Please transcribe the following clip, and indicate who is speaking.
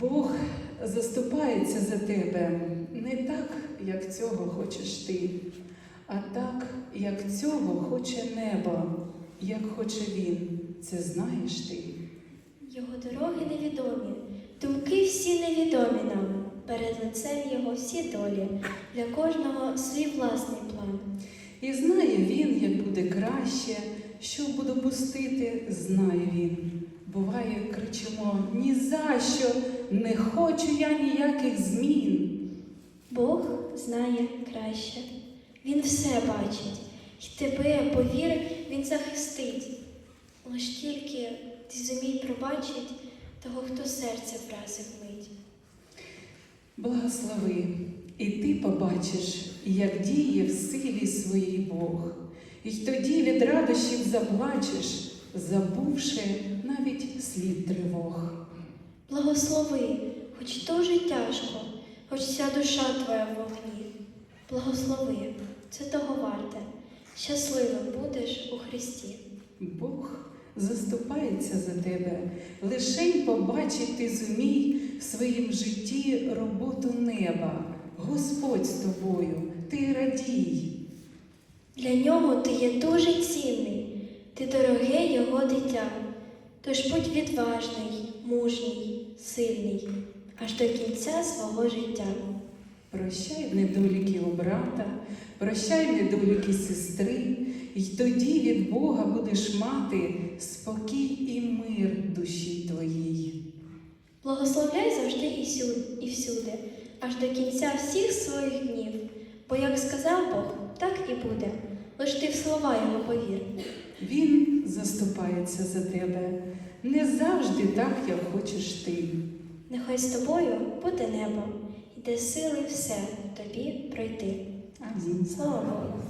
Speaker 1: Бог заступається за тебе не так, як цього хочеш ти, а так, як цього хоче небо, як хоче він. Це знаєш ти.
Speaker 2: Його дороги невідомі, думки всі невідомі нам. Перед лицем його всі долі, для кожного свій власний план.
Speaker 1: І знає він, як буде краще, що буду пустити, знає він. Буває, кричимо ні за що, не хочу я ніяких змін.
Speaker 2: Бог знає краще. Він все бачить, і тебе, повір, він захистить. Лиш тільки ти зумій пробачить того, хто серце вразив мить.
Speaker 1: Благослови, і ти побачиш, як діє в силі своїй Бог. І тоді від радощів заплачеш, забувши навіть слід тривог.
Speaker 2: Благослови, хоч дуже тяжко, хоч вся душа твоя в вогні. Благослови, це того варте. Щасливим будеш у Христі.
Speaker 1: Бог заступається за тебе, лишень побачить ти зумій в своїм житті роботу неба. Господь з тобою, ти радій.
Speaker 2: Для нього ти є дуже цінний, ти дороге його дитя. Тож будь відважний, мужній, сильний, аж до кінця свого життя.
Speaker 1: Прощай недоліки у брата, прощай недоліки сестри, і тоді від Бога будеш мати спокій і мир душі твоїй.
Speaker 2: Благословляй завжди і всюди, аж до кінця всіх своїх днів. Бо як сказав Бог, так і буде. Лиш ти в слова його повір.
Speaker 1: Він заступається за тебе не завжди так, як хочеш ти.
Speaker 2: Нехай з тобою буде небо, і де сили все тобі пройти.
Speaker 1: Амінь.
Speaker 2: Слава Богу.